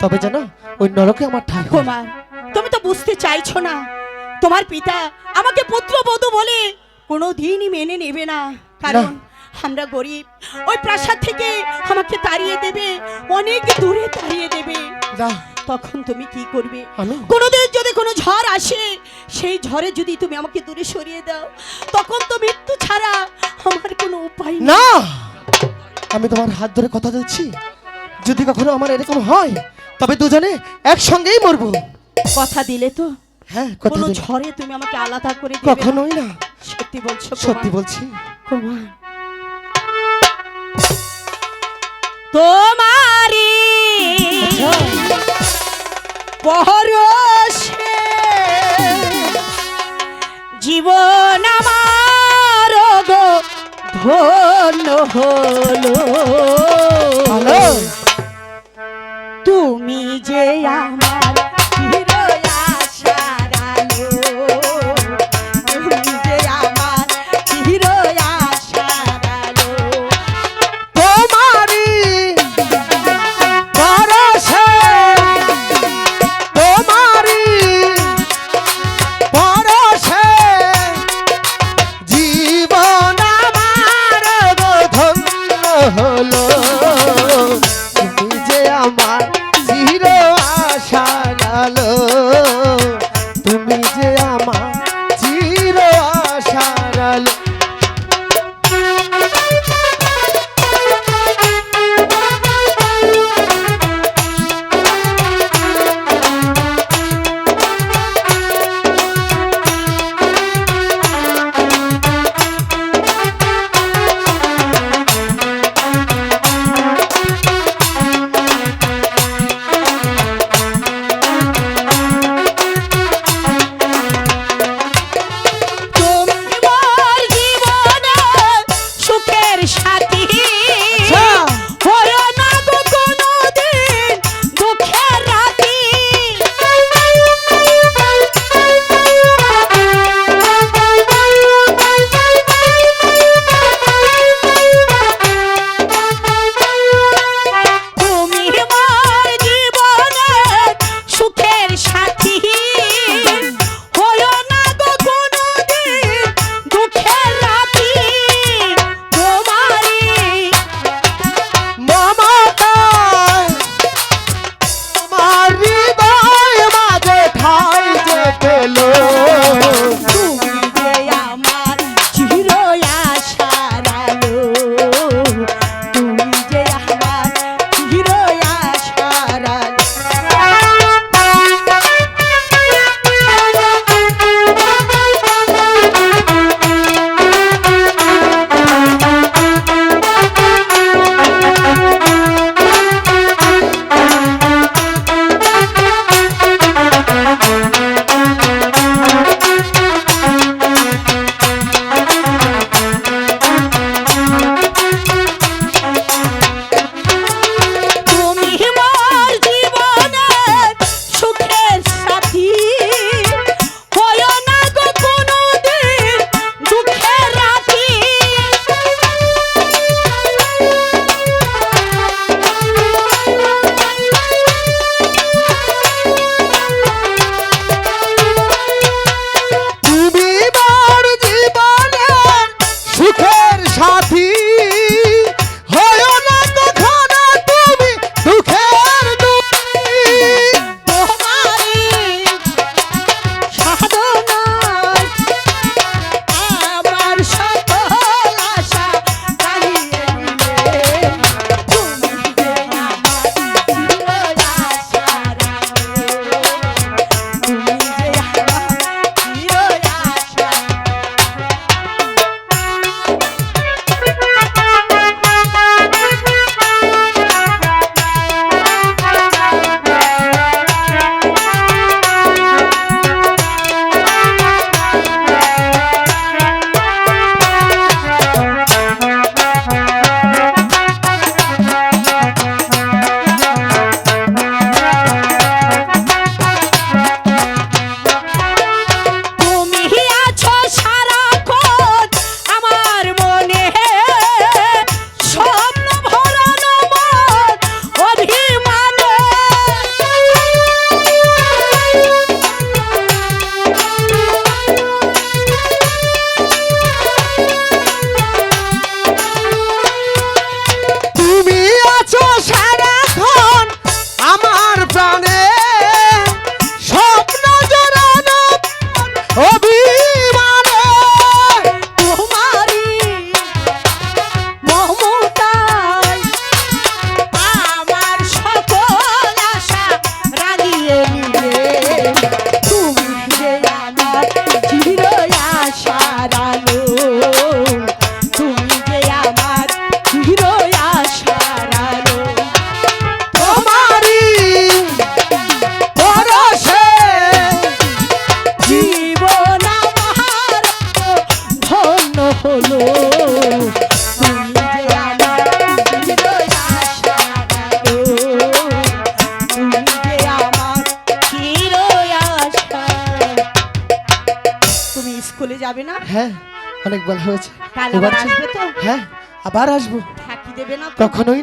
তবে জানো ওই নরকে আমার ঠাই। কুমার তুমি তো বুঝতে চাইছো না। তোমার পিতা আমাকে পুত্র পুত্রবধূ বলে কোনো দিনই মেনে নেবে না। কারণ আমরা গরিব। ওই প্রাসাদ থেকে আমাকে তাড়িয়ে দেবে অনেক দূরে তাড়িয়ে দেবে। না। তখন তুমি কি করবে? কোনোদিন যদি কোনো ঝড় আসে সেই ঝড়ে যদি তুমি আমাকে দূরে সরিয়ে দাও তখন তো মৃত্যু ছাড়া আমার কোনো উপায় না! আমি তোমার হাত ধরে কথা দিচ্ছি যদি কখনো আমার এরকম হয় তবে দুজনে একসঙ্গেই মরবো কথা দিলে তো হ্যাঁ কথা কোনো। ঝড়ে তুমি আমাকে আলাদা করে দেবে না? কখনোই না সত্যি বলছো? সত্যি বলছি কুমার তোমারি আচ্ছা পরশে জীবন আমার গো ধন্য হলো সাথী shot. যাবে না? হ্যাঁ অনেক বলা হয়েছে। কাল আবার আসবে তো? হ্যাঁ আবার আসব। থাকি দেবে না কখনোই